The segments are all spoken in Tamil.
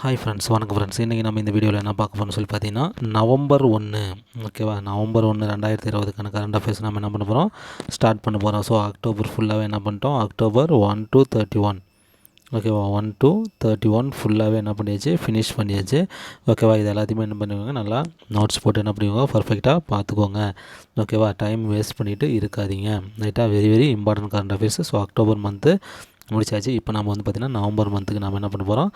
ஹாய் ஃப்ரெண்ட்ஸ் வணக்கம் ஃப்ரெண்ட்ஸ் இன்றைக்கி நம்ம இந்த வீடியோவில் என்ன பார்க்க போகிறோம்னு சொல்லி பார்த்தீங்கன்னா நவம்பர் ஒன்று ஓகேவா நவம்பர் ஒன்று ரெண்டாயிரத்தி இருபதுக்கான கரண்ட் அஃபேர்ஸ் நம்ம என்ன பண்ண போகிறோம் ஸ்டார்ட் பண்ண போகிறோம் ஸோ அக்டோபர் ஃபுல்லாகவே என்ன பண்ணிட்டோம்? October one two thirty one ஓகேவா ஒன் டூ தேர்ட்டி ஒன் ஃபுல்லாகவே என்ன பண்ணியாச்சு? ஃபினிஷ் பண்ணியாச்சு. ஓகேவா இது எல்லாத்தையுமே என்ன பண்ணுவாங்க நல்லா நோட்ஸ் போட்டு என்ன பண்ணுவாங்க பர்ஃபெக்டாக பார்த்துக்கோங்க. ஓகேவா டைம் வேஸ்ட் பண்ணிவிட்டு இருக்காதீங்க. ரைட்டாக very very important current affairs so October month முடிச்சாச்சு. இப்போ நம்ம வந்து பார்த்திங்கன்னா நவம்பர் மந்த்துக்கு நம்ம என்ன பண்ண போகிறோம்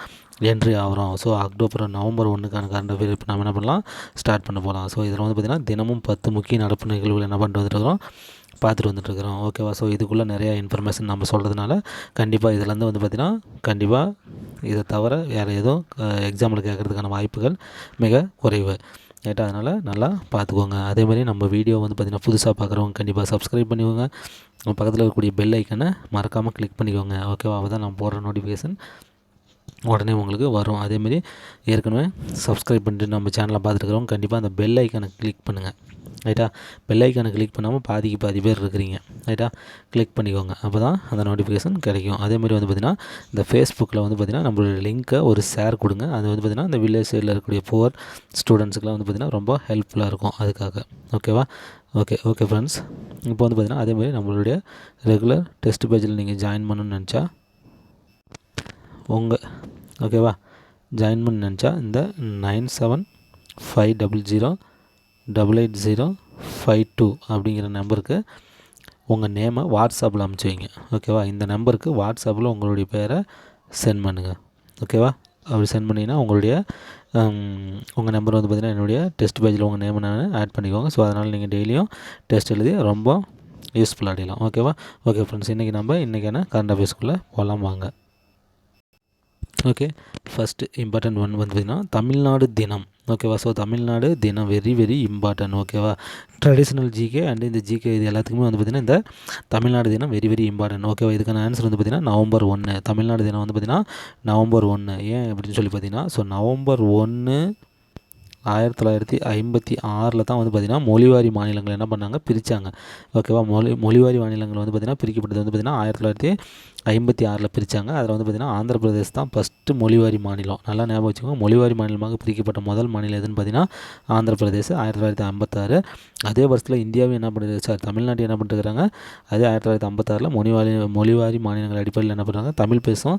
என்ட்ரி ஆகிறோம். ஸோ அக்டோபர் நவம்பர் ஒன்றுக்கான கரண்ட் அஃபேர் இப்போ நம்ம என்ன பண்ணலாம்? ஸ்டார்ட் பண்ண போகலாம் ஸோ இதில் வந்து பார்த்திங்கன்னா தினமும் பத்து முக்கிய நடப்பு நிகழ்வுகள் என்ன பண்ணிட்டு வந்துட்டுருக்கோம் பார்த்துட்டு வந்துட்டுருக்குறோம் ஓகேவா ஸோ இதுக்குள்ளே நிறையா இன்ஃபர்மேஷன் நம்ம சொல்கிறதுனால கண்டிப்பாக இதுலேருந்து வந்து பார்த்திங்கன்னா கண்டிப்பாக இதை தவிர வேறு எதுவும் எக்ஸாம்பிள் கேட்குறதுக்கான வாய்ப்புகள் மிக குறைவு. ரைட்டா அதனால் நல்லா பார்த்துக்கோங்க. அதேமாதிரி நம்ம வீடியோ வந்து பார்த்திங்கன்னா புதுசாக பார்க்குறவங்க கண்டிப்பாக சப்ஸ்கிரைப் பண்ணிக்கோங்க. பக்கத்தில் இருக்கக்கூடிய பெல் ஐக்கனை மறக்காமல் கிளிக் பண்ணிக்கோங்க. ஓகேவா அப்போ தான் நம்ம போடுற நோட்டிஃபிகேஷன் உடனே உங்களுக்கு வரும். அதேமாரி ஏற்கனவே சப்ஸ்கிரைப் பண்ணிட்டு நம்ம சேனலை பார்த்துருக்குறவங்க கண்டிப்பாக அந்த பெல் ஐக்கனை கிளிக் பண்ணுங்கள் ரைட்டா? பெல்லைக்கானை கிளிக் பண்ணாமல் பாதிக்கு பாதி பேர் இருக்கிறீங்க. ரைட்டா? கிளிக் பண்ணிக்கோங்க. அப்போ தான் அந்த நோட்டிஃபிகேஷன் கிடைக்கும். அதேமாதிரி வந்து பார்த்திங்கன்னா இந்த ஃபேஸ்புக்கில் வந்து பார்த்திங்கன்னா நம்மளுடைய லிங்க்கை ஒரு ஷேர் கொடுங்க. அது வந்து பார்த்திங்கன்னா இந்த வில்லேஜ் சைடில் இருக்கக்கூடிய புவர் ஸ்டூடெண்ட்ஸுக்கெலாம் வந்து பார்த்திங்கன்னா ரொம்ப ஹெல்ப்ஃபுல்லாக இருக்கும் அதுக்காக. ஓகேவா ஓகே ஓகே ஃப்ரெண்ட்ஸ் இப்போ வந்து பார்த்திங்கன்னா அதேமாதிரி நம்மளுடைய ரெகுலர் டெஸ்ட் பேஜில் நீங்கள் ஜாயின் பண்ணணும்னு நினச்சா உங்கள் ஓகேவா ஜாயின் பண்ண நினச்சா இந்த nine seven five double zero double eight zero five two அப்படிங்கிற நம்பருக்கு உங்கள் நேமை வாட்ஸ்அப்பில் அமுச்சு வைங்க. ஓகேவா இந்த நம்பருக்கு வாட்ஸ்அப்பில் உங்களுடைய பேரை சென்ட் பண்ணுங்கள் ஓகேவா அப்படி சென்ட் பண்ணிங்கன்னா உங்களுடைய உங்கள் நம்பர் வந்து பார்த்திங்கன்னா என்னுடைய டெஸ்ட் பேஜில் உங்கள் நேமை நான் ஆட் பண்ணிக்கோங்க. ஸோ அதனால் நீங்கள் டெய்லியும் டெஸ்ட் எழுதி ரொம்ப யூஸ்ஃபுல்லாக அடையலாம். ஓகேவா ஓகே ஃப்ரெண்ட்ஸ் இன்றைக்கி நம்ம இன்றைக்கான கரண்ட் அஃபேர்ஸ்க்குள்ளே போகலாம் வாங்க. ஓகே ஃபஸ்ட்டு இம்பார்ட்டன்ட் ஒன் வந்து பார்த்திங்கன்னா தமிழ்நாடு தினம். ஓகேவா ஸோ தமிழ்நாடு தினம் வெரி வெரி இம்பார்ட்டன்ட் ஓகேவா ட்ரெடிஷ்னல் ஜிகே அண்ட் இந்த ஜிகே இது எல்லாத்துக்குமே வந்து பார்த்திங்கன்னா இந்த தமிழ்நாடு தினம் வெரி வெரி இம்பார்ட்டன்ட் ஓகேவா இதுக்கான ஆன்சர் வந்து பார்த்திங்கன்னா நவம்பர் ஒன்று தமிழ்நாடு தினம் வந்து பார்த்திங்கன்னா நவம்பர் ஒன்று ஏன் அப்படின்னு சொல்லி பார்த்தீங்கன்னா ஸோ நவம்பர் ஒன்று ஆயிரத்தி தொள்ளாயிரத்தி ஐம்பத்தி ஆறில் தான் வந்து பார்த்திங்கன்னா மொழிவாரி மாநிலங்கள் என்ன பண்ணாங்க? பிரித்தாங்க ஓகேவா மொழி மொழிவாரி மாநிலங்கள் வந்து பார்த்திங்கன்னா பிரிக்கப்பட்டது வந்து பார்த்திங்கன்னா ஆயிரத்தி தொள்ளாயிரத்தி ஐம்பத்தி ஆறில் பிரித்தாங்க அதில் வந்து பார்த்திங்கன்னா ஆந்திர பிரதேஷ் தான் ஃபஸ்ட்டு மொழிவாரி மாநிலம். நல்லா ஞாபகம் வச்சுக்கோங்க. மொழிவாரி மாநிலமாக பிரிக்கப்பட்ட முதல் மாநிலம் எதுன்னு பார்த்திங்கன்னா ஆந்திர பிரதேஷ் ஆயிரத்தி தொள்ளாயிரத்தி ஐம்பத்தாறு. அதே வருஷத்தில் இந்தியாவும் என்ன பண்ணுறது சார் தமிழ்நாட்டு என்ன பண்ணிட்டுருக்காங்க அதே ஆயிரத்தி தொள்ளாயிரத்தி ஐம்பத்தாறில் மொழிவாரி மொழிவாரி மாநிலங்கள் அடிப்படையில் என்ன பண்ணுறாங்க? தமிழ் பேசும்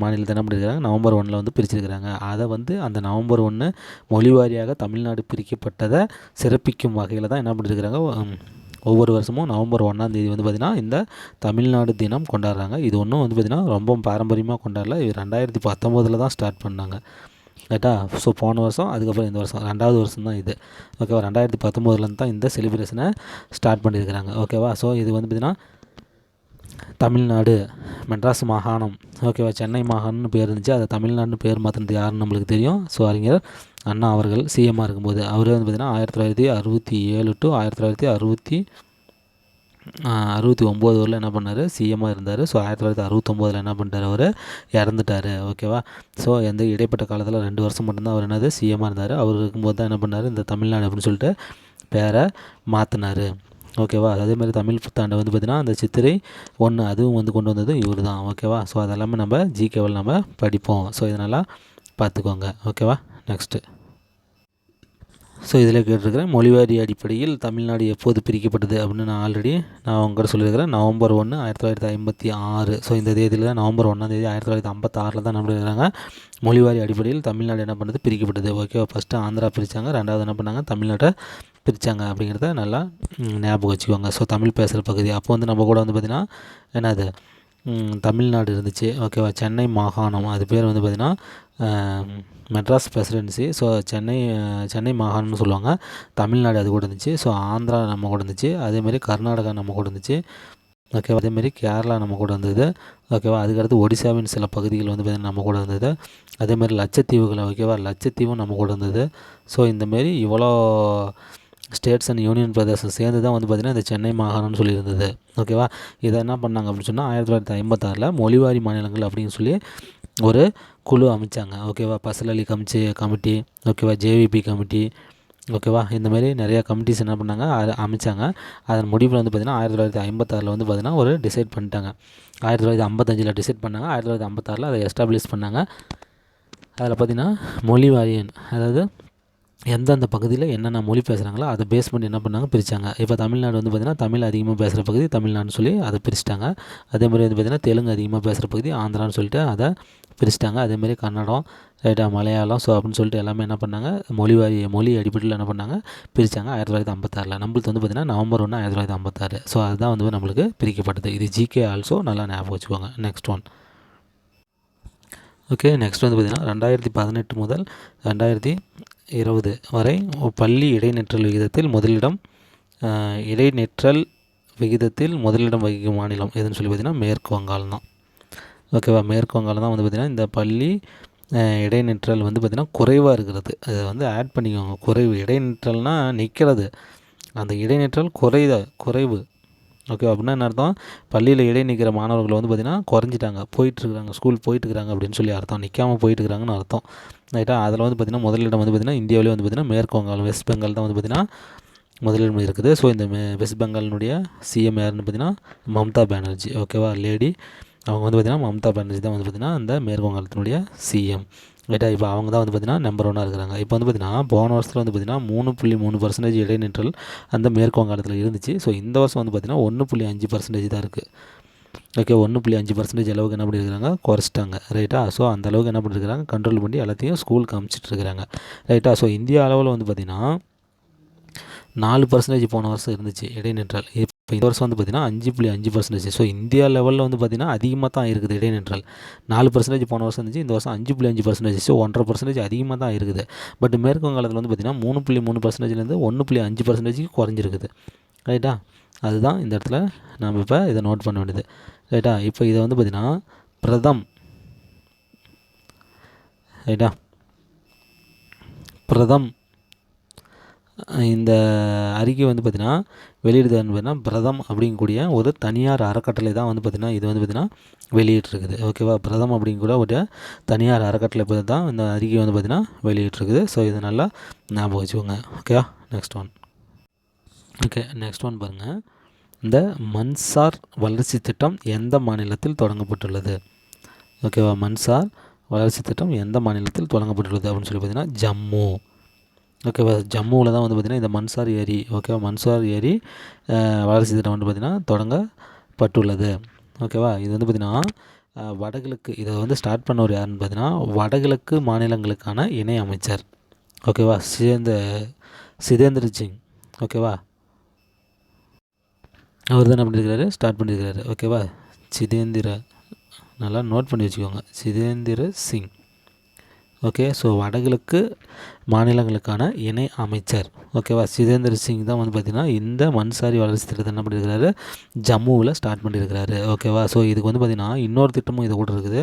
மாநிலத்தை என்ன பண்ணியிருக்காங்க நவம்பர் ஒன்றில் வந்து பிரிச்சிருக்கிறாங்க. அதை வந்து அந்த நவம்பர் ஒன்று மொழி வாரியாக தமிழ்நாடு பிரிக்கப்பட்டதை சிறப்பிக்கும் வகையில் தான் என்ன பண்ணியிருக்கிறாங்க ஒவ்வொரு வருஷமும் நவம்பர் ஒன்றாம் தேதி வந்து பார்த்திங்கன்னா இந்த தமிழ்நாடு தினம் கொண்டாடுறாங்க. இது ஒன்றும் வந்து பார்த்திங்கன்னா ரொம்ப பாரம்பரியமாக கொண்டாடல. இது ரெண்டாயிரத்தி பத்தொம்போதில் தான் ஸ்டார்ட் பண்ணாங்க. ரைட்டா ஸோ போன வருஷம் அதுக்கப்புறம் இந்த வருஷம் ரெண்டாவது வருஷம் தான் இது. ஓகேவா? ரெண்டாயிரத்தி பத்தொம்போதுலேருந்து தான் இந்த செலிப்ரேஷனை ஸ்டார்ட் பண்ணியிருக்கிறாங்க ஓகேவா? ஸோ இது வந்து பார்த்திங்கன்னா தமிழ்நாடு மெட்ராஸ் மாகாணம். ஓகேவா சென்னை மாகாணம்னு பேர் இருந்துச்சு. அதை தமிழ்நாடுன்னு பேர் மாற்றினது யாருன்னு நம்மளுக்கு தெரியும். ஸோ அறிஞர் அண்ணா அவர்கள் சிஎம்மாக இருக்கும்போது அவர் வந்து பார்த்திங்கன்னா ஆயிரத்தி தொள்ளாயிரத்தி அறுபத்தி ஏழு டு ஆயிரத்தி தொள்ளாயிரத்தி அறுபத்தி அறுபத்தி ஒம்பது வரல என்ன பண்ணார்? சிஎம்மாக இருந்தார். ஸோ ஆயிரத்தி தொள்ளாயிரத்தி அறுபத்தொம்போதில் என்ன பண்ணிட்டார் அவர்? இறந்துட்டார். ஓகேவா ஸோ எந்த இடைப்பட்ட காலத்தில் ரெண்டு வருஷம் மட்டும்தான் அவர் என்னது? சிஎம்மாக இருந்தார். அவர் இருக்கும்போது தான் என்ன பண்ணார்? இந்த தமிழ்நாடு அப்படின்னு சொல்லிட்டு பேரை மாற்றினார் ஓகேவா? அதே மாதிரி தமிழ் புத்தாண்டை வந்து பார்த்திங்கன்னா அந்த சித்திரை ஒன்று அதுவும் வந்து கொண்டு வந்தது இவர் தான் ஓகேவா? ஸோ அதெல்லாமே நம்ம ஜிகேவில் நம்ம படிப்போம். ஸோ இதனால் பார்த்துக்கோங்க. ஓகேவா? நெக்ஸ்ட்டு ஸோ இதில் கேட்டிருக்கிறேன் மொழிவாரி அடிப்படையில் தமிழ்நாடு எப்போது பிரிக்கப்பட்டது அப்படின்னு நான் ஆல்ரெடி நான் உங்கள்கிட்ட சொல்லியிருக்கிறேன். நவம்பர் ஒன்று ஆயிரத்தி தொள்ளாயிரத்தி ஐம்பத்தி ஆறு. ஸோ இந்த தேதியில் தான் நவம்பர் ஒன்றாம் தேதி ஆயிரத்தி தொள்ளாயிரத்தி ஐம்பத்தாறில் தான் நம்ம இருக்கிறாங்க மொழிவாரி அடிப்படையில் தமிழ்நாடு என்ன பண்ணுறது பிரிக்கப்பட்டது. ஓகேவா? ஃபஸ்ட்டு ஆந்திரா பிரித்தாங்க ரெண்டாவது என்ன பண்ணாங்க? தமிழ்நாட்டை பிரித்தாங்க அப்படிங்கிறத நல்லா ஞாபகம் வச்சுக்கோங்க. ஸோ தமிழ் பேசுகிற பகுதி. அப்போ வந்து நம்ம கூட வந்து பார்த்திங்கன்னா என்னது? தமிழ்நாடு இருந்துச்சு. ஓகேவா சென்னை மாகாணம். அது பேர் வந்து பார்த்திங்கன்னா மெட்ராஸ் பிரசிடென்சி. ஸோ சென்னை சென்னை மாகாணம்னு சொல்லுவாங்க. தமிழ்நாடு அது கூட இருந்துச்சு. ஸோ ஆந்திரா நம்ம கூட இருந்துச்சு. அதேமாரி கர்நாடகா நம்ம கூட இருந்துச்சு. ஓகேவா அதேமாரி கேரளா நம்ம கூட இருந்தது. ஓகேவா அதுக்கடுத்து ஒடிசாவின் சில பகுதிகள் வந்து பார்த்திங்கன்னா நம்ம கூட இருந்தது. அதேமாதிரி லட்சத்தீவுகள். ஓகேவா லட்சத்தீவும் நம்ம கூட இருந்தது. ஸோ இந்தமாரி இவ்வளோ ஸ்டேட்ஸ் அண்ட் யூனியன் பிரதேசம் சேர்ந்து தான் வந்து பார்த்திங்கன்னா இந்த சென்னை மாகாணம்னு சொல்லியிருந்தது. ஓகேவா? இதை என்ன பண்ணாங்க அப்படின்னு சொன்னால் ஆயிரத்தி தொள்ளாயிரத்தி ஐம்பத்தாறில் மொழிவாரி மாநிலங்கள் அப்படின்னு சொல்லி ஒரு குழு அமைச்சாங்க. ஓகேவா? பசலலி கமிச்சு கமிட்டி ஓகேவா? ஜேவிபி கமிட்டி ஓகேவா? இந்தமாரி நிறையா கமிட்டிஸ் என்ன பண்ணாங்க? அதை அமைச்சாங்க. அதன் முடிவில் வந்து பார்த்திங்கன்னா ஆயிரத்தி தொள்ளாயிரத்தி ஐம்பத்தாறில் வந்து பார்த்திங்கன்னா ஒரு டிசைட் பண்ணிட்டாங்க. ஆயிரத்தி தொள்ளாயிரத்தி ஐம்பத்தஞ்சில் டிசைட் பண்ணாங்க. ஆயிரத்தி தொள்ளாயிரத்தி ஐம்பத்தாறில் அதை எஸ்டாப்ளிஷ் பண்ணாங்க. அதில் பார்த்திங்கன்னா மொழி வாரியன் அதாவது எந்தெந்த பகுதியில் என்னென்ன மொழி பேசுகிறாங்களோ அதை பேஸ் பண்ணி என்ன பண்ணாங்க? பிரித்தாங்க இப்போ தமிழ்நாடு வந்து பார்த்திங்கன்னா தமிழ் அதிகமாக பேசுகிற பகுதி தமிழ்நாடுன்னு சொல்லி அதை பிரிச்சிட்டாங்க. அதே மாதிரி வந்து பார்த்திங்கன்னா தெலுங்கு அதிகமாக பேசுகிற பகுதி ஆந்திரான்னு சொல்லிட்டு அதை பிரிச்சிட்டாங்க. அதேமாதிரி கன்னடம் ரைட்டாக மலையாளம் ஸோ அப்படின்னு சொல்லிட்டு எல்லாமே என்ன பண்ணாங்க? மொழி வாரி மொழி அடிப்படையில் என்ன பண்ணாங்க? பிரித்தாங்க ஆயிரத்தி தொள்ளாயிரத்தி ஐம்பத்தாறில். நம்மளுக்கு வந்து பார்த்திங்கன்னா நவம்பர் ஒன்று ஆயிரத்தி தொள்ளாயிரத்தி ஐம்பத்தாறு. ஸோ அதுதான் வந்து நம்மளுக்கு பிரிக்கப்பட்டது. இது ஜிகே ஆல்சோ நல்லா ஞாபகம் வச்சுக்கோங்க. நெக்ஸ்ட் ஒன் ஓகே நெக்ஸ்ட் வந்து பார்த்திங்கன்னா ரெண்டாயிரத்தி பதினெட்டு முதல் ரெண்டாயிரத்தி இருபது வரை பள்ளி இடைநிற்றல் விகிதத்தில் முதலிடம் இடைநிற்றல் விகிதத்தில் முதலிடம் வகிக்கும் மாநிலம் எதுன்னு சொல்லி பார்த்திங்கன்னா மேற்கு வங்காளம் தான். ஓகேவா மேற்கு வங்காளம் தான் வந்து பார்த்திங்கன்னா இந்த பள்ளி இடைநிற்றல் வந்து பார்த்திங்கன்னா குறைவாக இருக்கிறது. அதை வந்து ஆட் பண்ணிக்கோங்க. குறைவு இடைநிற்றல்னால் நிற்கிறது அந்த இடைநிற்றல் குறைத குறைவு. ஓகே அப்படின்னா என்ன அர்த்தம்? பள்ளியில் இடை நிற்கிற மாணவர்கள் வந்து பார்த்திங்கன்னா குறைஞ்சிட்டாங்க. போயிட்டுருக்குறாங்க ஸ்கூல் போயிட்டுருக்குறாங்க அப்படின்னு சொல்லி அர்த்தம். நிற்காமல் போயிட்டுருக்குறாங்கன்னு அர்த்தம். ரைட்டா அதில் வந்து பார்த்திங்கன்னா முதலிடம் வந்து பார்த்திங்கன்னா இந்தியாவிலே வந்து பார்த்திங்கன்னா மேற்கு வங்காளம் வெஸ்ட் பெங்கால் தான் வந்து பார்த்திங்கன்னா முதலிடம் இருக்குது ஸோ இந்த மே வெஸ்ட் பெங்காலினுடைய சிஎம் யாருன்னு பார்த்திங்கன்னா மம்தா பானர்ஜி ஓகேவா லேடி அவங்க வந்து பார்த்திங்கன்னா மம்தா பானர்ஜி தான் வந்து பார்த்திங்கன்னா அந்த மேற்கு வங்காளத்தினுடைய சிஎம் ரைட்டா இப்போ அவங்க தான் வந்து பார்த்திங்கன்னா நம்பர் ஒன்னாக இருக்கிறாங்க இப்போ வந்து பார்த்திங்கன்னா போன வருஷத்தில் வந்து பார்த்திங்கன்னா மூணு புள்ளி மூணு பர்சன்டேஜ் இடைநிற்றல் அந்த மேற்கு வங்காளத்தில் இருந்துச்சு ஸோ இந்த வருஷம் வந்து பார்த்திங்கன்னா ஒன்று புள்ளி அஞ்சு பர்சன்டேஜ் தான் இருக்குது ஓகே ஒன்று புள்ளி அஞ்சு பர்சன்டேஜ் அளவுக்கு என்ன பண்ணியிருக்காங்க குறைச்சிட்டாங்க. ரைட்டா ஸோ அந்த அளவுக்கு என்ன பண்ணிருக்கிறாங்க? கண்ட்ரோல் பண்ணி எல்லாத்தையும் ஸ்கூலுக்கு அமுச்சிட்டு ரைட்டா ஸோ இந்தியா அளவில் வந்து பார்த்திங்கன்னா நாலு பர்சன்டேஜ் போன வருஷம் இருந்துச்சு இடைநிற்றல் இப்போ இந்த வருஷம் வந்து பார்த்திங்கன்னா அஞ்சு புள்ளி அஞ்சு பர்சன்டேஜ் ஸோ இந்தியா லெவலில் வந்து பார்த்திங்கன்னா அதிகமாக தான் இருக்குது இடைநிற்றல் நாலு பர்சன்டேஜ் போன வருஷம் இருந்துச்சு இந்த வருஷம் அஞ்சு புள்ளி அஞ்சு பர்சன்டேஜ் ஸோ ஒன்றரை பர்சன்டேஜ் அதிகமாக தான் இருக்குது. பட் மேற்கு வங்காளத்தில் வந்து பார்த்திங்கன்னா மூணு புள்ளி மூணு பர்சன்டேஜ்லேருந்து ஒன்று புள்ளி அஞ்சு பர்சன்டேஜுக்கு குறைஞ்சிருக்குது. ரைட்டா அதுதான் இந்த இடத்துல நம்ம இப்போ இதை நோட் பண்ண வேண்டியது. ரைட்டா இப்போ இதை வந்து பார்த்திங்கன்னா பிரதம். ரைட்டா பிரதம். இந்த அறிக்கை வந்து பார்த்திங்கன்னா வெளியிடுது பார்த்தீங்கன்னா பிரதம் அப்படிங்கக்கூடிய ஒரு தனியார் அறக்கட்டளை தான் வந்து பார்த்திங்கன்னா இது வந்து பார்த்திங்கன்னா வெளியிட்ருக்குது ஓகேவா பிரதம் அப்படிங்கூட ஒரு தனியார் அறக்கட்டளை தான் இந்த அறிக்கை வந்து பார்த்திங்கன்னா வெளியிட்ருக்குது ஸோ இது நல்லா ஞாபகம் வச்சுக்கோங்க. ஓகேவா next one okay next one பாருங்கள் இந்த மன்சார் வளர்ச்சி திட்டம் எந்த மாநிலத்தில் தொடங்கப்பட்டுள்ளது? ஓகேவா மன்சார் வளர்ச்சி திட்டம் எந்த மாநிலத்தில் தொடங்கப்பட்டுள்ளது அப்படின்னு சொல்லி பார்த்திங்கன்னா ஜம்மு. ஓகேவா ஜம்முவில் தான் வந்து பார்த்திங்கன்னா இந்த மன்சார் ஏரி ஓகேவா? மன்சார் ஏரி வளர்ச்சி திட்டம் வந்து பார்த்திங்கன்னா தொடங்கப்பட்டுள்ளது. ஓகேவா? இது வந்து பார்த்திங்கன்னா வடகிழக்கு இதை வந்து ஸ்டார்ட் பண்ணவர் யாருன்னு பார்த்தீங்கன்னா வடகிழக்கு மாநிலங்களுக்கான இணை அமைச்சர். ஓகேவா? சிதேந்த சிதேந்திர சிங். ஓகேவா? அவர் தான் என்ன பண்ணியிருக்கிறாரு ஸ்டார்ட் பண்ணியிருக்கிறாரு ஓகேவா? சிதேந்திர நல்லா நோட் பண்ணி வச்சுக்கோங்க. சிதேந்திர சிங். ஓகே ஸோ வடகிழக்கு மாநிலங்களுக்கான இணை அமைச்சர். ஓகேவா சிதேந்திர சிங் தான் வந்து பார்த்திங்கன்னா இந்த மண்சாரி வளர்ச்சி திட்டத்தை என்ன பண்ணியிருக்கிறாரு ஜம்முவில் ஸ்டார்ட் பண்ணியிருக்கிறாரு ஓகேவா ஸோ இதுக்கு வந்து பார்த்திங்கன்னா இன்னொரு திட்டமும் இது கூட இருக்குது.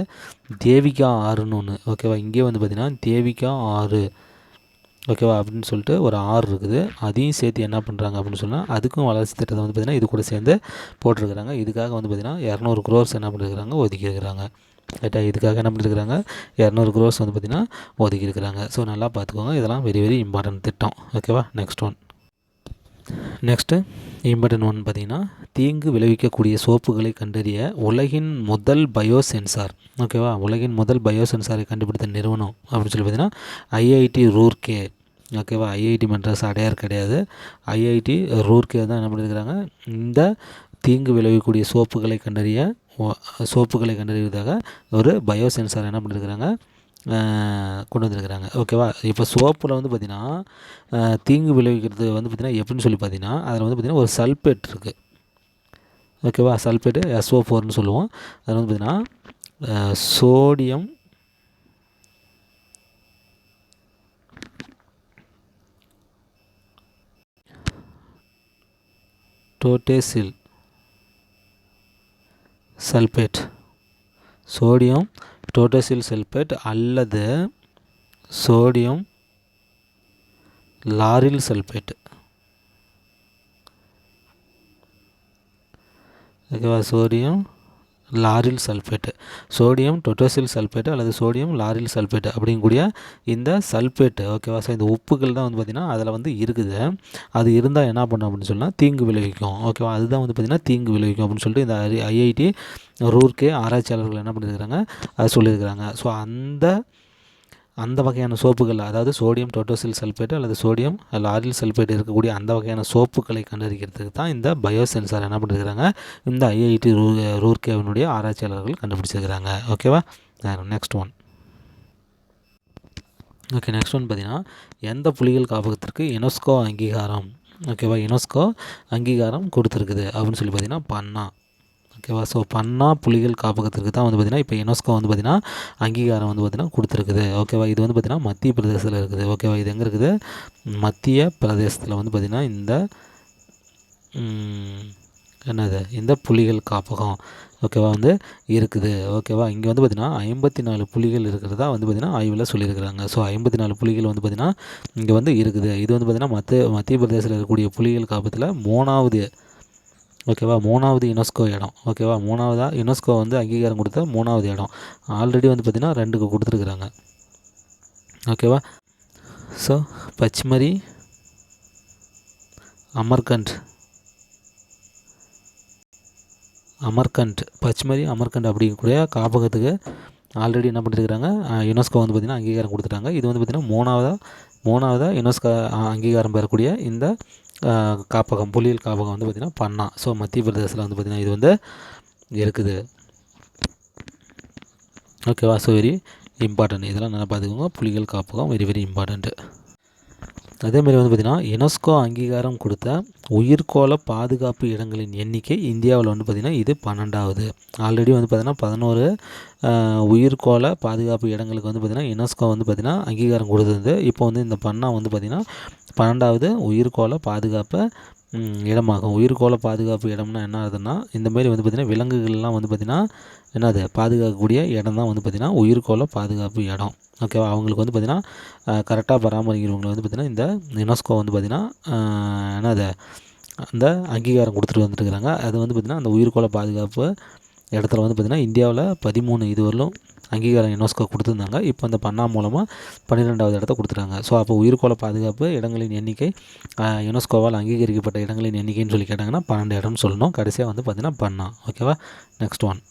தேவிகா ஆறுன்னு ஒன்று ஓகேவா இங்கே வந்து பார்த்திங்கன்னா தேவிகா ஆறு. ஓகேவா அப்படின்னு சொல்லிட்டு ஒரு ஆறு இருக்குது. அதையும் சேர்த்து என்ன பண்ணுறாங்க அப்படின்னு சொன்னால் அதுக்கும் வளர்ச்சி திட்டத்தை வந்து பார்த்திங்கன்னா இது கூட சேர்ந்து போட்டிருக்கிறாங்க. இதுக்காக வந்து பார்த்திங்கன்னா இரநூறு குரோர்ஸ் என்ன பண்ணியிருக்கிறாங்க ஒதுக்கியிருக்கிறாங்க இருக்கிறாங்க இதுக்காக என்ன பண்ணிருக்கிறாங்க? இரநூறு க்ரோஸ் வந்து பார்த்திங்கன்னா ஒதுக்கி இருக்கிறாங்க. ஸோ நல்லா பார்த்துக்கோங்க இதெல்லாம் வெரி வெரி இம்பார்ட்டன்ட் திட்டம். ஓகேவா next one next important one பார்த்திங்கன்னா தீங்கு விளைவிக்கக்கூடிய சோப்புகளை கண்டறிய உலகின் முதல் பயோ சென்சார் ஓகேவா உலகின் முதல் பயோ சென்சாரை கண்டுபிடித்த நிறுவனம் அப்படின்னு சொல்லி பார்த்தீங்கன்னா ஐஐடி ரூர்கே ஓகேவா ஐஐடி மெட்ராஸ் அடையார் கிடையாது. ஐஐடி ரூர்கே தான் என்ன பண்ணியிருக்கிறாங்க இந்த தீங்கு விளைவிக்கக்கூடிய சோப்புகளை கண்டறிய சோப்புகளை கண்டறிவதாக ஒரு பயோ சென்சார் என்ன பண்ணியிருக்கிறாங்க கொண்டு வந்திருக்கிறாங்க. ஓகேவா? இப்போ சோப்பில் வந்து பார்த்திங்கன்னா தீங்கு விளைவிக்கிறது வந்து பார்த்திங்கன்னா எப்படின்னு சொல்லி பார்த்தீங்கன்னா அதில் வந்து பார்த்திங்கன்னா ஒரு சல்பேட் இருக்குது ஓகேவா? சல்பேட்டு எஸ்ஓ ஃபோர்னு சொல்லுவோம். அதில் வந்து பார்த்திங்கன்னா sodium dodecyl sulphate sodium dodecyl sulphate அல்லது சோடியம் லாரில் சல்பேட் ஓகேவா sodium lauryl sulphate sodium dodecyl sulphate அல்லது சோடியம் லாரில் சல்ஃபேட்டு அப்படிங்கக்கூடிய இந்த சல்ஃபேட்டு ஓகேவா? சார் இந்த உப்புகள் தான் வந்து பார்த்திங்கன்னா அதில் வந்து இருக்குது. அது இருந்தால் என்ன பண்ணும் அப்படின்னு சொன்னால் தீங்கு விளைவிக்கும். ஓகேவா? அதுதான் வந்து பார்த்திங்கன்னா தீங்கு விளைவிக்கும் அப்படின்னு சொல்லிட்டு இந்த ஐஐடி ரூர்கே ஆராய்ச்சியாளர்கள் என்ன பண்ணியிருக்கிறாங்க அது சொல்லியிருக்கிறாங்க ஸோ அந்த அந்த வகையான சோப்புகள் அதாவது சோடியம் டொட்டோசில் சல்ஃபேட் அல்லது சோடியம் லாரில் சல்ஃபேட் இருக்கக்கூடிய அந்த வகையான சோப்புகளை கண்டறிக்கிறதுக்கு தான் இந்த பயோ சென்சார் என்ன பண்ணிருக்கிறாங்க இந்த ஐஐடி ரூ ரூர்கேவினுடைய ஆராய்ச்சியாளர்கள் கண்டுபிடிச்சிருக்கிறாங்க. ஓகேவா next one okay next one பார்த்தீங்கன்னா எந்த புலிகள் காப்பகத்திற்கு யுனெஸ்கோ அங்கீகாரம்? ஓகேவா யுனெஸ்கோ அங்கீகாரம் கொடுத்துருக்குது அப்படின்னு சொல்லி பார்த்தீங்கன்னா பன்னா ஓகேவா ஸோ பன்னா புலிகள் காப்பகத்திற்கு தான் வந்து பார்த்திங்கன்னா இப்போ யுனெஸ்கோ வந்து பார்த்திங்கன்னா அங்கீகாரம் வந்து பார்த்திங்கன்னா கொடுத்துருக்குது. ஓகேவா இது வந்து பார்த்திங்கன்னா மத்திய பிரதேசத்தில் இருக்குது. ஓகேவா இது எங்கே இருக்குது? மத்திய பிரதேசத்தில் வந்து பார்த்திங்கன்னா இந்த என்னது? இந்த புலிகள் காப்பகம் ஓகேவா வந்து இருக்குது. ஓகேவா இங்கே வந்து பார்த்திங்கன்னா ஐம்பத்தி நாலு புலிகள் இருக்கிறதா வந்து பார்த்திங்கன்னா ஆய்வில் சொல்லியிருக்கிறாங்க. ஸோ ஐம்பத்தி நாலு புலிகள் வந்து பார்த்திங்கன்னா இங்கே வந்து இருக்குது. இது வந்து பார்த்திங்கன்னா மத்திய மத்திய பிரதேசத்தில் இருக்கக்கூடிய புலிகள் காப்பத்தில் மூணாவது ஓகேவா? மூணாவது யுனெஸ்கோ இடம். ஓகேவா? மூணாவதாக யுனெஸ்கோ வந்து அங்கீகாரம் கொடுத்த மூணாவது இடம். ஆல்ரெடி வந்து பார்த்திங்கன்னா ரெண்டுக்கு கொடுத்துருக்குறாங்க. ஓகேவா? ஸோ பச்மரி அமர்கண்ட். அமர்கண்ட். பச்மரி அமர்கண்ட் அப்படிங்கக்கூடிய காப்பகத்துக்கு ஆல்ரெடி என்ன பண்ணிருக்கிறாங்க? யுனெஸ்கோ வந்து பார்த்திங்கன்னா அங்கீகாரம் கொடுத்துட்டாங்க. இது வந்து பார்த்திங்கன்னா மூணாவதாக மூணாவதாக யுனெஸ்கோ அங்கீகாரம் பெறக்கூடிய இந்த காப்பகம் புலியல் காப்பகம் வந்து பார்த்திங்கன்னா பண்ணா. ஸோ மத்திய பிரதேசத்தில் வந்து பார்த்திங்கன்னா இது வந்து இருக்குது. ஓகேவா ஸோ வெரி இம்பார்ட்டன்ட் இதெல்லாம் நல்லா பார்த்துக்கோங்க. புலிகள் காப்பகம் வெரி வெரி இம்பார்ட்டண்ட்டு அதேமாதிரி வந்து பார்த்திங்கன்னா யுனெஸ்கோ அங்கீகாரம் கொடுத்த உயிர்கோள பாதுகாப்பு இடங்களின் எண்ணிக்கை இந்தியாவில் வந்து பார்த்திங்கன்னா இது பன்னெண்டாவது. ஆல்ரெடி வந்து பார்த்திங்கன்னா பதினோரு உயிர்கோள பாதுகாப்பு இடங்களுக்கு வந்து பார்த்திங்கன்னா யுனெஸ்கோ வந்து பார்த்திங்கன்னா அங்கீகாரம் கொடுத்தது. இப்போ வந்து இந்த பண்ணா வந்து பார்த்திங்கன்னா பன்னெண்டாவது உயிர்கோள பாதுகாப்பை இடமாகும். உயிர்கோள பாதுகாப்பு இடம்னா என்ன ஆகுதுன்னா இந்தமாரி வந்து பார்த்திங்கன்னா விலங்குகள்லாம் வந்து பார்த்திங்கன்னா என்னது பாதுகாக்கக்கூடிய இடம் தான் வந்து பார்த்திங்கன்னா உயிர்கோள பாதுகாப்பு இடம். ஓகேவா அவங்களுக்கு வந்து பார்த்திங்கன்னா கரெக்டாக பராமரிக்கிறவங்களை வந்து பார்த்திங்கன்னா இந்த யுனெஸ்கோ வந்து பார்த்திங்கன்னா என்னது அந்த அங்கீகாரம் கொடுத்துட்டு வந்துட்டுருக்குறாங்க அது வந்து பார்த்திங்கன்னா அந்த உயிர்கோள பாதுகாப்பு இடத்துல வந்து பார்த்திங்கன்னா இந்தியாவில் பதிமூணு இதுவரையிலும் அங்கீகாரம் யுனெஸ்கோ கொடுத்துருந்தாங்க. இப்போ அந்த பண்ணா மூலமாக பன்னிரெண்டாவது இடத்த கொடுத்துட்டாங்க. ஸோ அப்போ உயிர்கோள பாதுகாப்பு இடங்களின் எண்ணிக்கை யுனெஸ்கோவால் அங்கீகரிக்கப்பட்ட இடங்களின் எண்ணிக்கைன்னு சொல்லி கேட்டாங்கன்னா பன்னெண்டு இடம்னு சொல்லணும். கடைசியாக வந்து பார்த்திங்கன்னா பண்ணா. ஓகேவா next one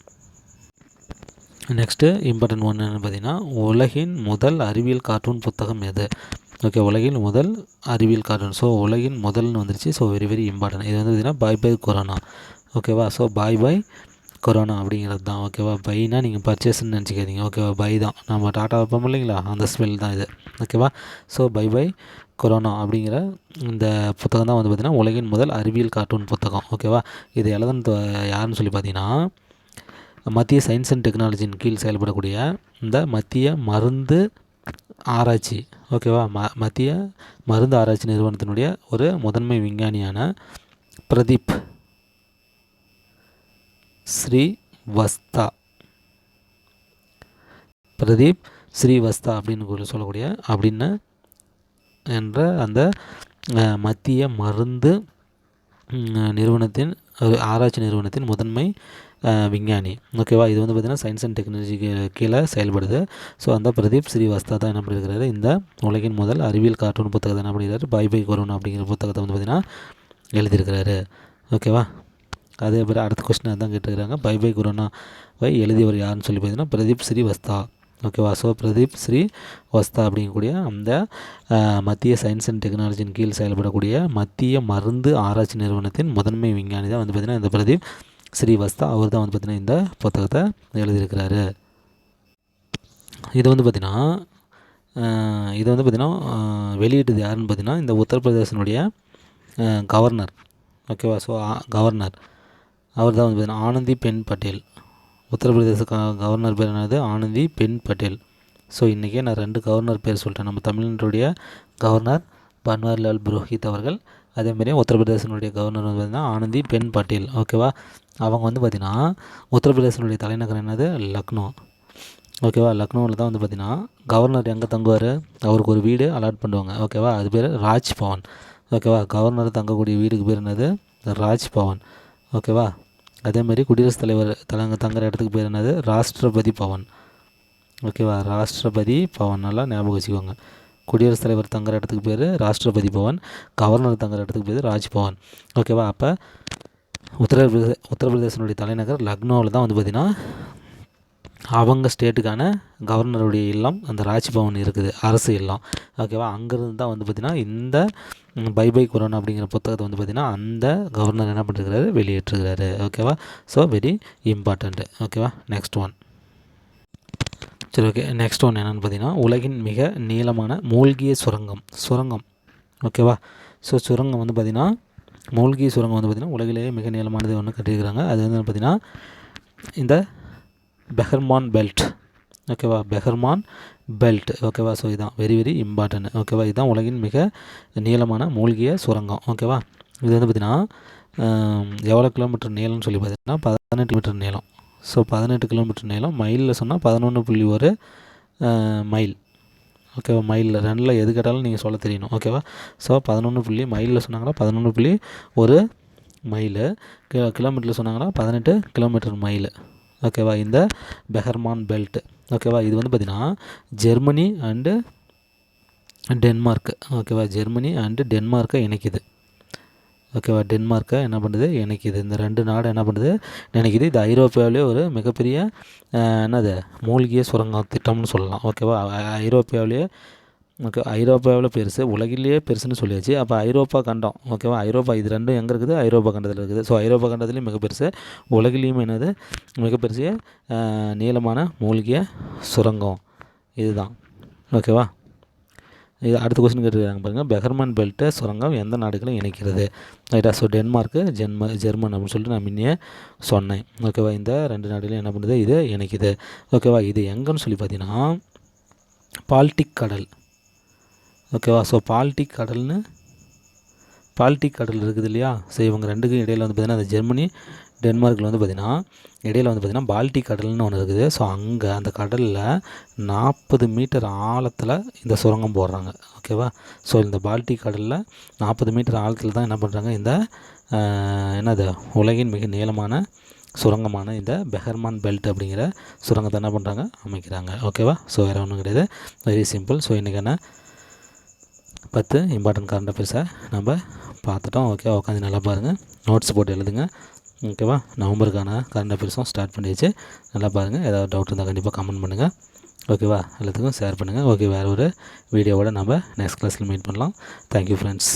next important one என்னென்னு பார்த்தீங்கன்னா உலகின் முதல் அறிவியல் கார்ட்டூன் புத்தகம் எது? ஓகே உலகின் முதல் அறிவியல் கார்ட்டூன் ஸோ உலகின் முதல்னு வந்துருச்சு. ஸோ வெரி வெரி இம்பார்ட்டன்ட் இது வந்து பார்த்திங்கன்னா பாய் பாய் கொரோனா. ஓகேவா ஸோ பாய் பை கொரோனா அப்படிங்கிறது தான் ஓகேவா பைனா நீங்கள் பர்ச்சேஸ்ன்னு நினச்சிக்காதீங்க ஓகேவா பை தான். நம்ம டாட்டா வைப்போம் இல்லைங்களா? அந்த ஸ்மெல் தான் இது ஓகேவா ஸோ பை பை கொரோனா அப்படிங்கிற இந்த புத்தகம் தான் வந்து பார்த்திங்கன்னா உலகின் முதல் அறிவியல் கார்ட்டூன் புத்தகம் ஓகேவா இது எழுதுனது யாருன்னு சொல்லி பார்த்தீங்கன்னா மத்திய சயின்ஸ் அண்ட் டெக்னாலஜியின் கீழ் செயல்படக்கூடிய இந்த மத்திய மருந்து ஆராய்ச்சி ஓகேவா ம மத்திய மருந்து ஆராய்ச்சி நிறுவனத்தினுடைய ஒரு முதன்மை விஞ்ஞானியான பிரதீப் ஸ்ரீவஸ்தா. பிரதீப் ஸ்ரீவஸ்தா அப்படின்னு சொல்லக்கூடிய அப்படின்னு என்ற அந்த மத்திய மருந்து நிறுவனத்தின் ஆராய்ச்சி நிறுவனத்தின் முதன்மை விஞ்ஞானி. ஓகேவா இது வந்து பார்த்திங்கன்னா சயின்ஸ் அண்ட் டெக்னாலஜிக்கு கீழே செயல்படுது. ஸோ அந்த பிரதீப் ஸ்ரீவாஸ்தா தான் என்ன பண்ணியிருக்கிறாரு இந்த உலகின் முதல் அறிவியல் கார்ட்டூன் புத்தகத்தை என்ன பண்ணியிருக்காரு பை பை கொரோனா அப்படிங்கிற புத்தகத்தை வந்து பார்த்திங்கன்னா எழுதியிருக்கிறாரு. ஓகேவா அதே மாதிரி அடுத்த கொஸ்டின் அதான் கேட்டுக்கிறாங்க. பை பை கொரோனாவை எழுதியவர் யாருன்னு சொல்லி பார்த்தீங்கன்னா பிரதீப் ஸ்ரீவஸ்தா. ஓகேவா ஸோ பிரதீப் ஸ்ரீ வஸ்தா அப்படிங்கக்கூடிய அந்த மத்திய சயின்ஸ் அண்ட் டெக்னாலஜியின் கீழ் செயல்படக்கூடிய மத்திய மருந்து ஆராய்ச்சி நிறுவனத்தின் முதன்மை விஞ்ஞானி தான் வந்து பார்த்திங்கன்னா இந்த பிரதீப் ஸ்ரீவஸ்தா. அவர் தான் வந்து பார்த்திங்கன்னா இந்த புத்தகத்தை எழுதியிருக்கிறாரு. இது வந்து பார்த்திங்கன்னா இது வந்து பார்த்திங்கன்னா வெளியிட்டது யாருன்னு பார்த்திங்கன்னா இந்த உத்தரப்பிரதேசனுடைய கவர்னர் ஓகேவா ஸோ கவர்னர் அவர் தான் வந்து பார்த்தீங்கன்னா ஆனந்தி பென் பட்டேல். உத்தரப்பிரதேச க கவர்னர் பேர் என்னது? ஆனந்தி பென் பட்டேல். ஸோ இன்றைக்கே நான் ரெண்டு கவர்னர் பேர் சொல்லிட்டேன். நம்ம தமிழ்நாட்டுடைய கவர்னர் பன்வாரிலால் புரோஹித் அவர்கள் அதேமாதிரி உத்தரப்பிரதேசனுடைய கவர்னர் வந்து பார்த்திங்கன்னா ஆனந்தி பென் பட்டேல். ஓகேவா அவங்க வந்து பார்த்திங்கன்னா உத்தரப்பிரதேசனுடைய தலைநகரம் என்னது? லக்னோ. ஓகேவா லக்னோவில் தான் வந்து பார்த்திங்கன்னா கவர்னர் எங்கே தங்குவார்? அவருக்கு ஒரு வீடு அலாட் பண்ணுவாங்க. ஓகேவா அது பேர் ராஜ் பவன் ஓகேவா கவர்னர் தங்கக்கூடிய வீடுக்கு பேர் என்னது? ராஜ் பவன் ஓகேவா அதேமாரி குடியரசுத் தலைவர் தலங்க தங்குற இடத்துக்கு பேர் என்னது? ராஷ்டிரபதி பவன். ஓகேவா ராஷ்டிரபதி பவன். நல்லா ஞாபகம் வச்சுக்கோங்க. குடியரசுத் தலைவர் தங்குற இடத்துக்கு பேர் ராஷ்டிரபதி பவன். கவர்னர் தங்குற இடத்துக்கு பேர் ராஜ்பவன் ஓகேவா அப்போ உத்தரப்பிரதே உத்தரப்பிரதேசனுடைய தலைநகர் லக்னோவில் தான் வந்து பார்த்திங்கன்னா அவங்க ஸ்டேட்டுக்கான கவர்னருடைய இல்லம் அந்த ராஜ்பவன் இருக்குது அரசு இல்லம். ஓகேவா அங்கேருந்து தான் வந்து பார்த்திங்கன்னா இந்த பை பை கொரோனா அப்படிங்கிற புத்தகத்தை வந்து பார்த்திங்கன்னா அந்த கவர்னர் என்ன பண்ணிருக்கிறாரு? வெளியிட்டிருக்கிறாரு. ஓகேவா ஸோ வெரி இம்பார்ட்டண்ட்டு ஓகேவா நெக்ஸ்ட் ஒன் சரி ஓகே நெக்ஸ்ட் ஒன் என்னென்னு பார்த்தீங்கன்னா உலகின் மிக நீளமான மூழ்கிய சுரங்கம். சுரங்கம். ஓகேவா ஸோ சுரங்கம் வந்து பார்த்திங்கன்னா மூழ்கிய சுரங்கம் வந்து பார்த்திங்கன்னா உலகிலேயே மிக நீளமானது ஒன்று கட்டியிருக்கிறாங்க. அது வந்து பார்த்திங்கன்னா இந்த பெஹர்மான் பெல்ட் ஓகேவா பெஹர்மான் பெல்ட் ஓகேவா ஸோ இதுதான் வெரி வெரி இம்பார்ட்டன்ட் ஓகேவா இதுதான் உலகின் மிக நீளமான மூழ்கிய சுரங்கம். ஓகேவா இது வந்து பார்த்திங்கன்னா எவ்வளோ கிலோமீட்டர் நீளம்னு சொல்லி பார்த்தீங்கன்னா பதினெட்டு மீட்டர் நீளம். ஸோ பதினெட்டு கிலோமீட்டர் நீளம். மைலில் சொன்னால் பதினொன்று புள்ளி ஒரு மைல் ஓகேவா மைலில் ரெண்டில் எது கேட்டாலும் நீங்கள் சொல்ல தெரியணும். ஓகேவா ஸோ பதினொன்று புள்ளி மைலில் சொன்னாங்கன்னா பதினொன்று புள்ளி ஒரு மைலு கிலோ கிலோமீட்டரில் சொன்னாங்கன்னா பதினெட்டு கிலோமீட்டர் மைல் ஓகேவா இந்த பெஹர்மான் பெல்ட் ஓகேவா இது வந்து பார்த்திங்கன்னா ஜெர்மனி அண்டு டென்மார்க் ஓகேவா ஜெர்மனி அண்டு டென்மார்க்கை இணைக்குது. ஓகேவா டென்மார்க்கை என்ன பண்ணுது? இணைக்குது. இந்த ரெண்டு நாடு என்ன பண்ணுது? நினைக்குது இது ஐரோப்பியாவிலே ஒரு மிகப்பெரிய என்னது? மூழ்கிய சுரங்கம் திட்டம்னு சொல்லலாம். ஓகேவா ஐரோப்பியாவிலேயே ஓகே ஐரோப்பாவில் பெருசு உலகிலேயே பெருசுன்னு சொல்லியாச்சு. அப்போ ஐரோப்பா கண்டம் ஓகேவா ஐரோப்பா இது ரெண்டும் எங்கே இருக்குது? ஐரோப்பா கண்டத்தில் இருக்குது. ஸோ ஐரோப்பா கண்டத்துலேயும் மிக பெருசு உலகிலேயும் என்னது? மிக பெருசிய நீளமான மூலிகை சுரங்கம். இதுதான். ஓகேவா இது அடுத்த கொஸ்டின் கேட்டுருக்காங்க பாருங்கள் பெஹர்மன் பெல்ட்டு சுரங்கம் எந்த நாடுகளும் இணைக்கிறது? ரைட்டா ஸோ டென்மார்க்கு ஜென்ம ஜெர்மன் அப்படின்னு சொல்லிட்டு நான் முன்னே சொன்னேன். ஓகேவா இந்த ரெண்டு நாடுகளும் என்ன பண்ணுது? இது இணைக்குது. ஓகேவா இது எங்கன்னு சொல்லி பார்த்தீங்கன்னா பால்டிக் கடல். ஓகேவா? ஸோ பால்டிக் கடல்னு பால்டிக் கடல் இருக்குது இல்லையா? ஸோ இவங்க ரெண்டுக்கும் இடையில் வந்து பார்த்திங்கன்னா அந்த ஜெர்மனி டென்மார்க்கில் வந்து பார்த்திங்கன்னா இடையில் வந்து பார்த்திங்கன்னா பால்டிக் கடல்னு ஒன்று இருக்குது. ஸோ அங்கே அந்த கடலில் நாற்பது மீட்டர் ஆழத்தில் இந்த சுரங்கம் போடுறாங்க. ஓகேவா? ஸோ இந்த பால்டிக் கடலில் நாற்பது மீட்டர் ஆழத்தில் தான் என்ன பண்ணுறாங்க இந்த என்னது? உலகின் மிக நீளமான சுரங்கமான இந்த பெஹர்மான் பெல்ட் அப்படிங்கிற சுரங்கத்தை என்ன பண்ணுறாங்க அமைக்கிறாங்க. ஓகேவா? ஸோ வேறு ஒன்றும் கிடையாது. வெரி சிம்பிள் ஸோ இன்றைக்கான பத்து இம்பார்ட்டன்ட் கரண்ட் அஃபேர்ஸை நம்ம பார்த்துட்டோம். ஓகே உட்காந்து நல்லா பாருங்கள் நோட்ஸ் போட்டு எழுதுங்க. ஓகேவா நவம்பருக்கான கரண்ட் அஃபேர்ஸும் ஸ்டார்ட் பண்ணிடுச்சு நல்லா பாருங்கள் ஏதாவது டவுட் இருந்தால் கண்டிப்பாக கமெண்ட் பண்ணுங்கள் ஓகேவா எல்லாத்துக்கும் ஷேர் பண்ணுங்கள் ஓகே வேறு ஒரு வீடியோவோட நம்ம நெக்ஸ்ட் கிளாஸில் மீட் பண்ணலாம். Thank you friends